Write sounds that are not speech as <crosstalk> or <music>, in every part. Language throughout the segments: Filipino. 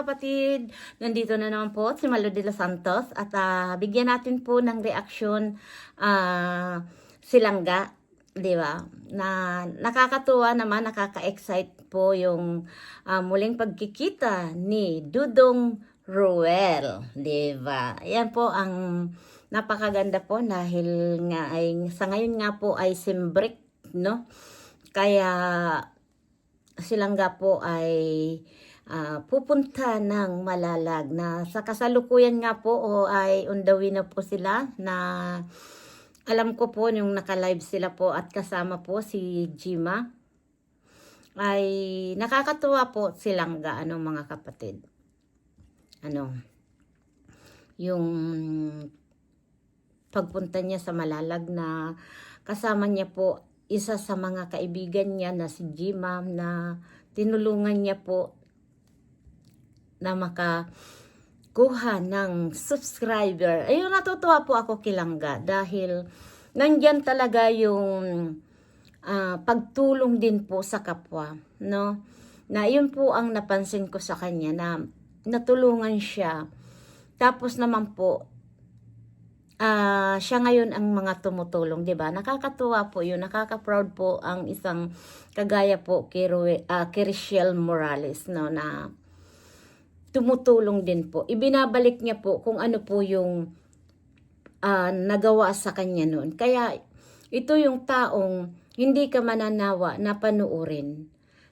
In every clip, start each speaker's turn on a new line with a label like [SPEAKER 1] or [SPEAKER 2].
[SPEAKER 1] kapatid, nandito na naman po si Malo de los Santos at ah, bigyan natin po ng reaksyon ah, silangga, di ba? Na nakakatuwa naman, nakaka-excite po yung ah, muling pagkikita ni Dudong Ruel, di ba? Yan po ang napakaganda po dahil nga ay sa ngayon nga po ay simbrik, no? Kaya silangga po ay ah, pupunta ng Malalag na sa kasalukuyan nga po o ay on the way na po sila na alam ko po yung naka-live sila po at kasama po si Jima ay nakakatuwa po silang ano mga kapatid. Ano yung pagpunta niya sa Malalag na kasama niya po isa sa mga kaibigan niya na si Jima na tinulungan niya po na maka kuha ng subscriber. Ayun, natutuwa po ako kilangga dahil nandyan talaga yung ah, pagtulong din po sa kapwa, no? Na yun po ang napansin ko sa kanya na natulungan siya. Tapos naman po, ah siya ngayon ang mga tumutulong, 'di ba? Nakakatuwa po 'yun, nakaka-proud po ang isang kagaya po kay, Rue, ah, kay Morales no na tumutulong din po. Ibinabalik niya po kung ano po yung ah, nagawa sa kanya noon. Kaya ito yung taong hindi ka mananawa na panuorin.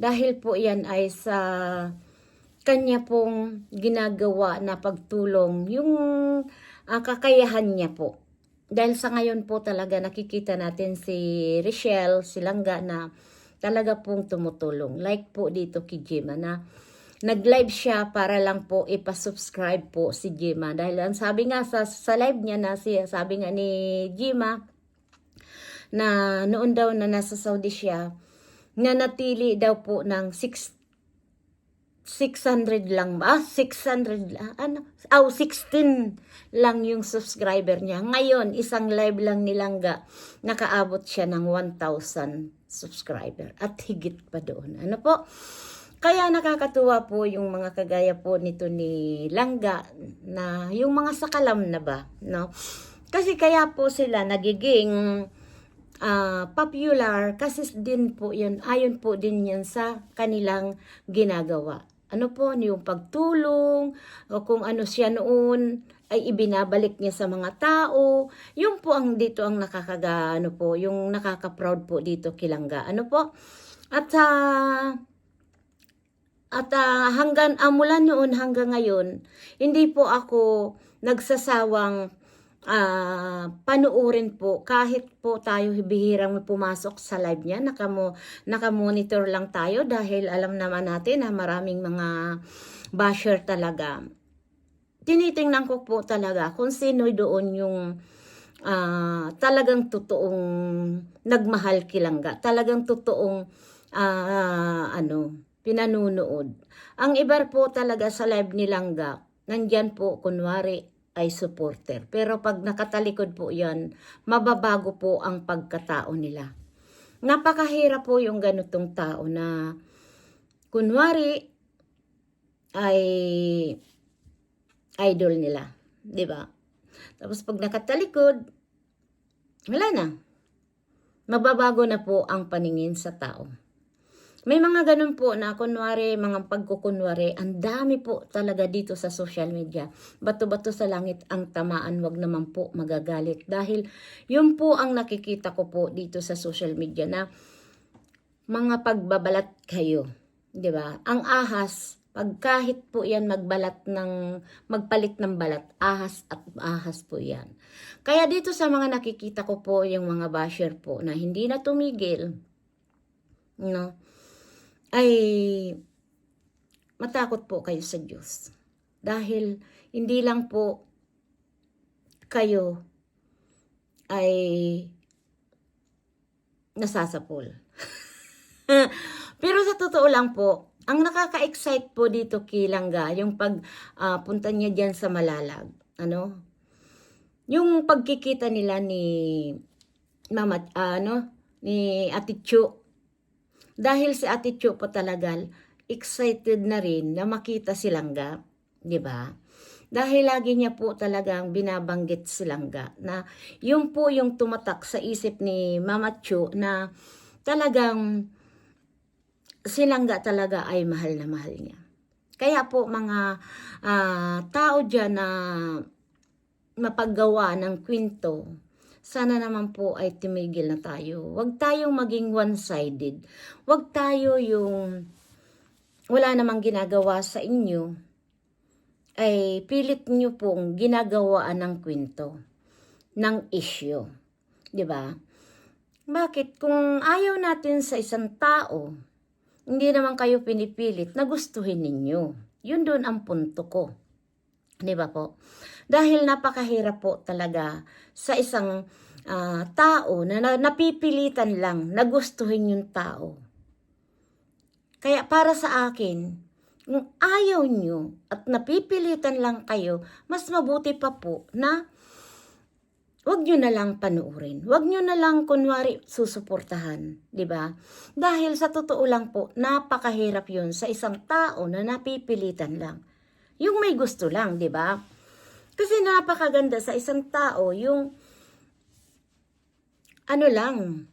[SPEAKER 1] Dahil po yan ay sa kanya pong ginagawa na pagtulong, yung ah, kakayahan niya po. Dahil sa ngayon po talaga nakikita natin si Richelle, si Langga na talaga pong tumutulong. Like po dito kay Jima na nag-live siya para lang po ipasubscribe po si Jima. Dahil ang sabi nga sa, sa live niya na siya, sabi nga ni Jima na noon daw na nasa Saudi siya, na natili daw po ng 6 600 lang ba? Ah, 600 lang. Ano? Oh, 16 lang yung subscriber niya. Ngayon, isang live lang nilangga, nakaabot siya ng 1,000 subscriber. At higit pa doon. Ano po? Kaya nakakatuwa po yung mga kagaya po nito ni Langga na yung mga sakalam na ba, no? Kasi kaya po sila nagiging ah, popular kasi din po yun, ayon po din yan sa kanilang ginagawa. Ano po, yung pagtulong, o kung ano siya noon, ay ibinabalik niya sa mga tao. Yung po ang dito ang nakakaga, ano po, yung nakaka-proud po dito kilangga. Ano po? At sa at ah, hanggang ah, mula noon hanggang ngayon, hindi po ako nagsasawang ah panuorin po. Kahit po tayo bihirang pumasok sa live niya nakamo nakamonitor lang tayo dahil alam naman natin na maraming mga basher talaga. Tinitingnan ko po talaga kung sino doon yung ah, talagang totoong nagmahal kilangga talagang totoong ah, ano pinanunood ang iba po talaga sa live ni Langga nandyan po kunwari ay supporter. Pero pag nakatalikod po yan, mababago po ang pagkatao nila. Napakahirap po yung ganitong tao na kunwari ay idol nila. 'di ba? Tapos pag nakatalikod, wala na. Mababago na po ang paningin sa tao. May mga ganun po na kunwari, mga pagkukunwari, ang dami po talaga dito sa social media. Bato-bato sa langit ang tamaan, wag naman po magagalit. Dahil yun po ang nakikita ko po dito sa social media na mga pagbabalat kayo. 'di ba? Ang ahas, pag kahit po yan magbalat ng, magpalit ng balat, ahas at ahas po yan. Kaya dito sa mga nakikita ko po yung mga basher po na hindi na tumigil, no? Ay matakot po kayo sa Diyos. Dahil hindi lang po kayo ay nasasapol. <laughs> Pero sa totoo lang po, ang nakaka-excite po dito kilangga, yung pag ah, punta niya diyan sa Malalag, ano? Yung pagkikita nila ni Mama, ah, ano, ni Ate Chu, dahil si Ate Chu po talaga, excited na rin na makita si Langga, 'di ba? Dahil lagi niya po talagang binabanggit si Langga na yun po yung tumatak sa isip ni Mama Chu na talagang si Langga talaga ay mahal na mahal niya. Kaya po mga ah, tao dyan na mapaggawa ng kwento, sana naman po ay tumigil na tayo. Huwag tayong maging one-sided. Huwag tayo yung wala namang ginagawa sa inyo, ay pilit nyo pong ginagawaan ng kwento, ng issue. 'Di ba? Bakit kung ayaw natin sa isang tao, hindi naman kayo pinipilit na gustuhin ninyo. Yun doon ang punto ko. 'Di ba po? Dahil napakahirap po talaga sa isang ah, tao na, na napipilitan lang na gustuhin yung tao. Kaya para sa akin, kung ayaw nyo at napipilitan lang kayo, mas mabuti pa po na wag nyo na lang panuurin. Wag nyo na lang kunwari susuportahan, di ba? Dahil sa totoo lang po, napakahirap yun sa isang tao na napipilitan lang. Yung may gusto lang, di ba? Kasi napakaganda sa isang tao yung ano lang,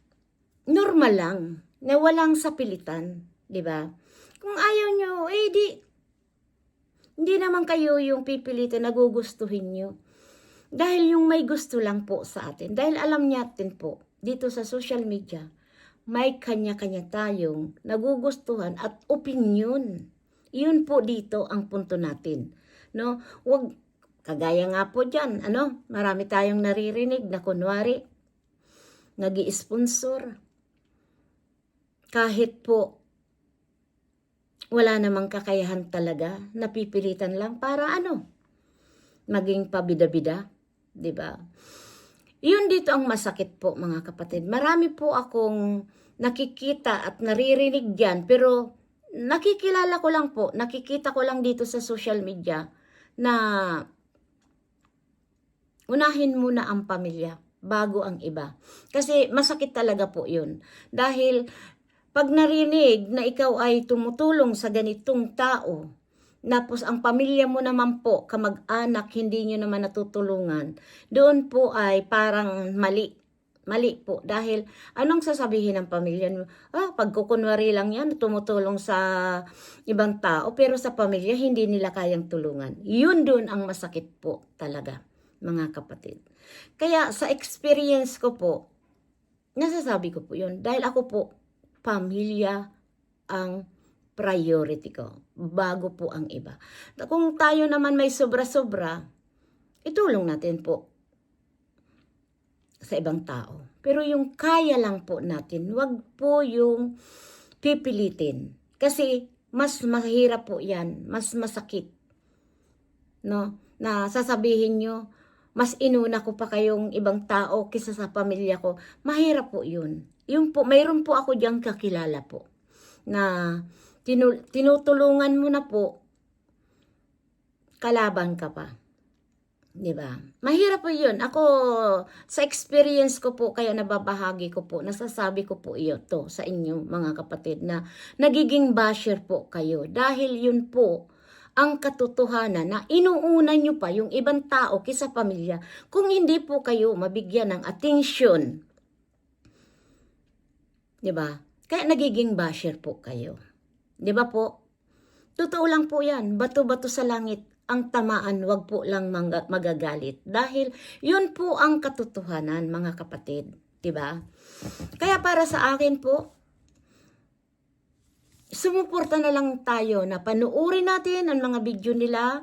[SPEAKER 1] normal lang, na walang sapilitan, di ba? Kung ayaw nyo, eh di, hindi naman kayo yung pipilitan na gugustuhin nyo. Dahil yung may gusto lang po sa atin. Dahil alam natin po, dito sa social media, may kanya-kanya tayong nagugustuhan at opinion. Yun po dito ang punto natin. No? Wag, kagaya nga po dyan, ano, marami tayong naririnig na kunwari, nag sponsor Kahit po, wala namang kakayahan talaga, napipilitan lang para ano, maging pabida-bida, 'di ba? Yun dito ang masakit po mga kapatid. Marami po akong nakikita at naririnig diyan pero nakikilala ko lang po, nakikita ko lang dito sa social media na unahin muna ang pamilya bago ang iba. Kasi masakit talaga po yun. Dahil pag narinig na ikaw ay tumutulong sa ganitong tao, tapos ang pamilya mo naman po, kamag-anak, hindi nyo naman natutulungan, doon po ay parang mali. Mali po. Dahil anong sasabihin ng pamilya? Ah, pagkukunwari lang yan, tumutulong sa ibang tao, pero sa pamilya hindi nila kayang tulungan. Yun doon ang masakit po talaga, mga kapatid. Kaya sa experience ko po, nasasabi ko po yun. Dahil ako po, pamilya ang priority ko bago po ang iba. Kung tayo naman may sobra-sobra, itulong natin po sa ibang tao. Pero yung kaya lang po natin, wag po yung pipilitin. Kasi mas mahirap po yan, mas masakit. No? Na sasabihin nyo, mas inuna ko pa kayong ibang tao kisa sa pamilya ko. Mahirap po yun. Yung po, mayroon po ako diyang kakilala po na tinu- tinutulungan mo na po, kalaban ka pa. 'Di ba? Mahirap po 'yun. Ako sa experience ko po kaya nababahagi ko po, nasasabi ko po iyo to sa inyo mga kapatid na nagiging basher po kayo dahil 'yun po ang katotohanan na inuuna nyo pa yung ibang tao kisa pamilya kung hindi po kayo mabigyan ng atensyon. 'Di ba? Kaya nagiging basher po kayo. 'Di ba po? Totoo lang po 'yan. Bato-bato sa langit ang tamaan, wag po lang magagalit. Dahil yun po ang katotohanan, mga kapatid. ba? Kaya para sa akin po, sumuporta na lang tayo na panuorin natin ang mga video nila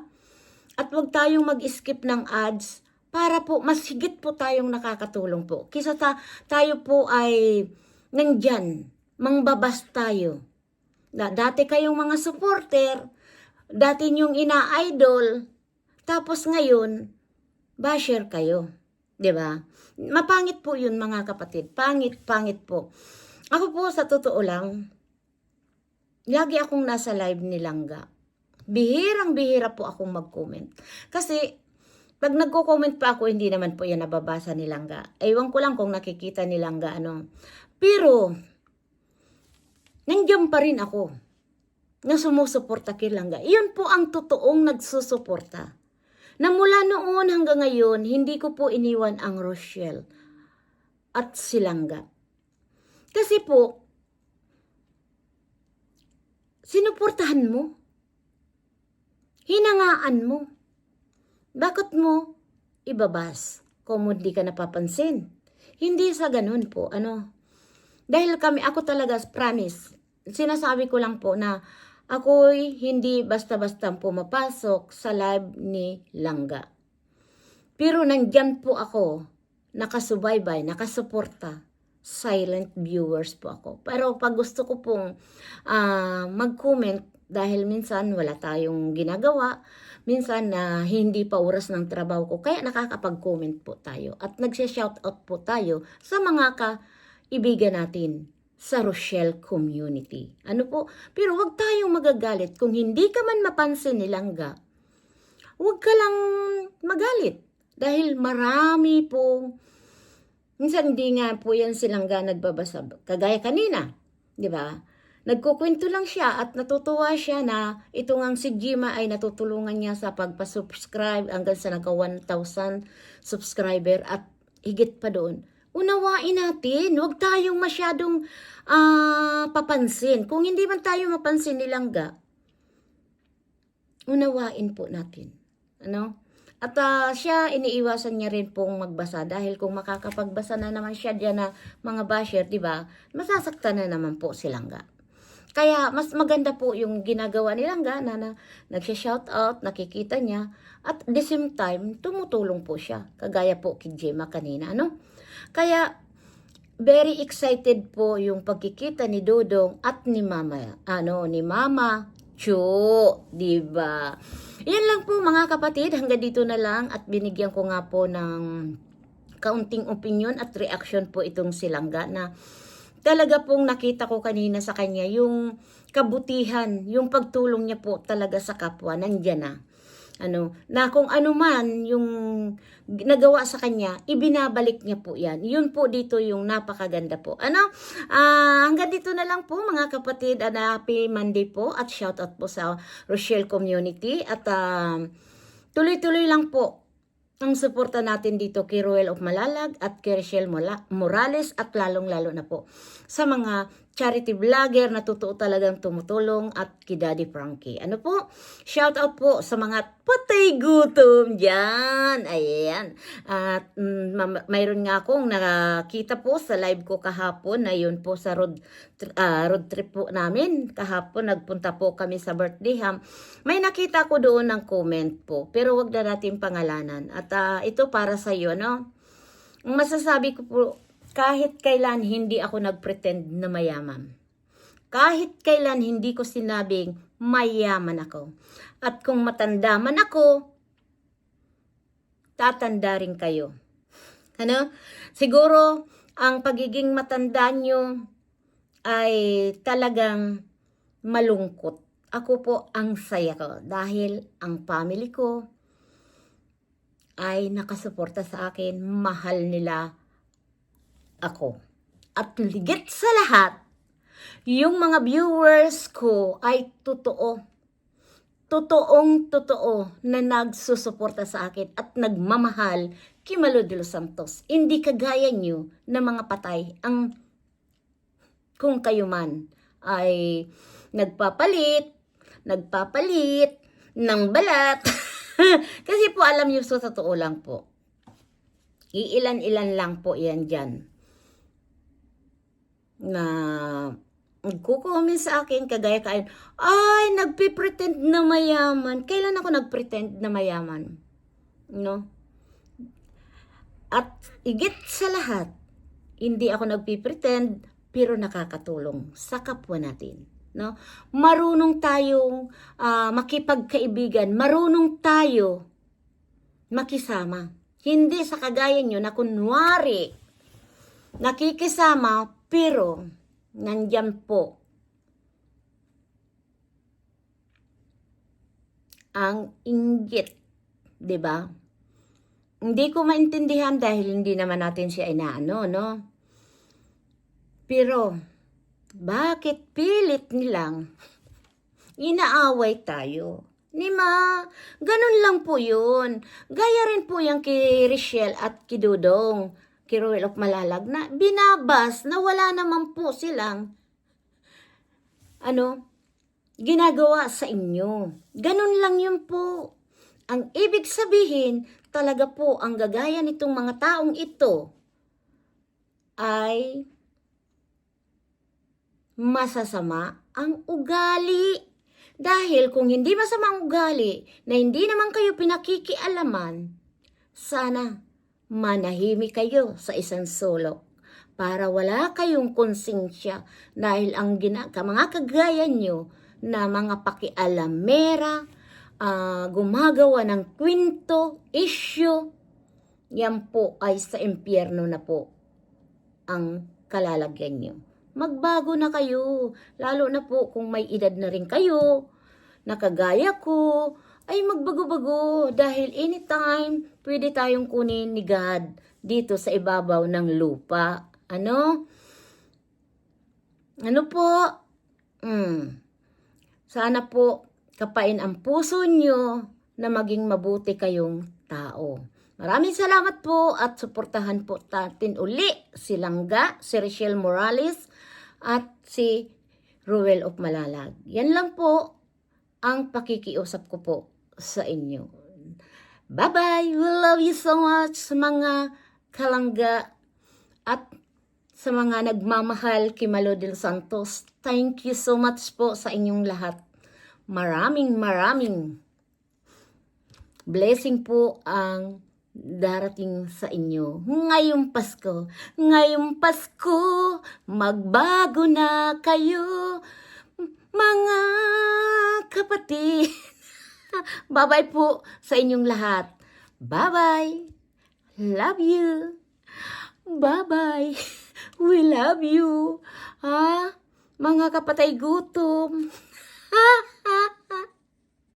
[SPEAKER 1] at wag tayong mag-skip ng ads para po mas higit po tayong nakakatulong po. Kisa ta, tayo po ay nandyan, mangbabas tayo. Na, dati kayong mga supporter, dati nyong ina-idol, tapos ngayon, basher kayo. 'Di ba? Mapangit po yun mga kapatid. Pangit, pangit po. Ako po sa totoo lang, lagi akong nasa live ni Langga. Bihirang bihira po akong mag-comment. Kasi, pag nagko-comment pa ako, hindi naman po yan nababasa ni Langga. Ewan ko lang kung nakikita ni Langga, ano. Pero, nandiyan pa rin ako. Na sumusuporta kay Langga. Iyon po ang totoong nagsusuporta. Na mula noon hanggang ngayon, hindi ko po iniwan ang Rochelle at si Langga. Kasi po, sinuportahan mo. Hinangaan mo. Bakit mo ibabas kung hindi ka napapansin? Hindi sa ganun po, ano. Dahil kami, ako talaga, promise, sinasabi ko lang po na ako'y hindi basta-basta pumapasok sa live ni Langga. Pero nandyan po ako, nakasubaybay, nakasuporta. Silent viewers po ako. Pero pag gusto ko pong ah, mag-comment, dahil minsan wala tayong ginagawa, minsan na hindi pa oras ng trabaho ko, kaya nakakapag-comment po tayo. At nagsya-shoutout po tayo sa mga kaibigan natin sa Rochelle community. Ano po? Pero wag tayong magagalit kung hindi ka man mapansin ni Langga. Huwag ka lang magalit. Dahil marami po, minsan hindi nga po yan silang ga nagbabasa. Kagaya kanina, di ba? Nagkukwento lang siya at natutuwa siya na ito ngang si Jima ay natutulungan niya sa pagpasubscribe hanggang sa nagka 1,000 subscriber at higit pa doon. Unawain natin, huwag tayong masyadong ah, papansin. Kung hindi man tayo mapansin nilangga, unawain po natin. Ano? At ah, siya, iniiwasan niya rin pong magbasa dahil kung makakapagbasa na naman siya dyan na mga basher, di ba, masasaktan na naman po silang ga. Kaya mas maganda po yung ginagawa nilang ga na, na nagsha-shout out, nakikita niya, at the same time, tumutulong po siya. Kagaya po kay Gemma kanina, ano? Kaya, very excited po yung pagkikita ni Dodong at ni Mama, ano, ni Mama Chu, di ba? Yan lang po mga kapatid, hanggang dito na lang at binigyan ko nga po ng kaunting opinion at reaction po itong silangga na talaga pong nakita ko kanina sa kanya yung kabutihan, yung pagtulong niya po talaga sa kapwa, nandyan na. Ano, na kung ano man yung nagawa sa kanya, ibinabalik niya po yan. Yun po dito yung napakaganda po. Ano, ah hanggang dito na lang po mga kapatid, and happy Monday po at shout out po sa Rochelle community at ah, tuloy-tuloy lang po ang suporta natin dito kay Ruel of Malalag at kay Rochelle Morales at lalong-lalo na po sa mga charity vlogger na totoo talagang tumutulong at kay Daddy Frankie. Ano po? Shout out po sa mga patay gutom dyan. Ayan. At mm, ma- mayroon nga akong nakakita po sa live ko kahapon na yun po sa road, ah, road trip po namin. Kahapon nagpunta po kami sa birthday. May nakita ko doon ng comment po. Pero wag na natin pangalanan. At ah, ito para sa iyo, no? Ang masasabi ko po, kahit kailan hindi ako nagpretend na mayaman. Kahit kailan hindi ko sinabing mayaman ako. At kung matanda man ako, tatanda rin kayo. Ano? Siguro, ang pagiging matanda nyo ay talagang malungkot. Ako po ang saya ko dahil ang family ko ay nakasuporta sa akin. Mahal nila ako. At ligit sa lahat, yung mga viewers ko ay totoo. Totoong totoo na nagsusuporta sa akin at nagmamahal kay de los Santos. Hindi kagaya nyo na mga patay ang kung kayo man ay nagpapalit, nagpapalit ng balat. <laughs> Kasi po alam nyo sa totoo lang po. Iilan-ilan lang po yan dyan na nagkukomment sa akin, kagaya kain, ay, nagpipretend na mayaman. Kailan ako nagpretend na mayaman? No? At igit sa lahat, hindi ako nagpipretend, pero nakakatulong sa kapwa natin. No? Marunong tayong ah, makipagkaibigan, marunong tayo makisama. Hindi sa kagaya nyo na kunwari, nakikisama, pero nandyan po ang inggit, 'di ba? Hindi ko maintindihan dahil hindi naman natin siya inaano, no? Pero bakit pilit nilang inaaway tayo. Ni ma, ganun lang po yun. Gaya rin po yung kay Richelle at kay Dudong, kay Ruel of Malalag, na binabas na wala naman po silang, ano, ginagawa sa inyo. Ganun lang yun po. Ang ibig sabihin, talaga po ang gagaya nitong mga taong ito ay masasama ang ugali. Dahil kung hindi masama ang ugali na hindi naman kayo pinakikialaman, sana manahimik kayo sa isang sulok para wala kayong konsensya dahil ang gina mga kagaya nyo na mga pakialamera, ah, gumagawa ng kwento, issue, yan po ay sa impyerno na po ang kalalagyan nyo. Magbago na kayo, lalo na po kung may edad na rin kayo, nakagaya ko, ay magbago-bago dahil anytime pwede tayong kunin ni God dito sa ibabaw ng lupa. Ano? Ano po? Mm. Sana po kapain ang puso nyo na maging mabuti kayong tao. Maraming salamat po at suportahan po natin uli si Langga, si Richelle Morales at si Ruel of Malalag. Yan lang po ang pakikiusap ko po sa inyo. Bye-bye! We love you so much mga kalangga at sa mga nagmamahal kay Malo del Santos. Thank you so much po sa inyong lahat. Maraming maraming blessing po ang darating sa inyo ngayong Pasko. Ngayong Pasko, magbago na kayo, mga kapatid. Bye-bye po sa inyong lahat. Bye-bye. Love you. Bye-bye. <laughs> We love you. Ha? Mga kapatay gutom. <laughs> Ha?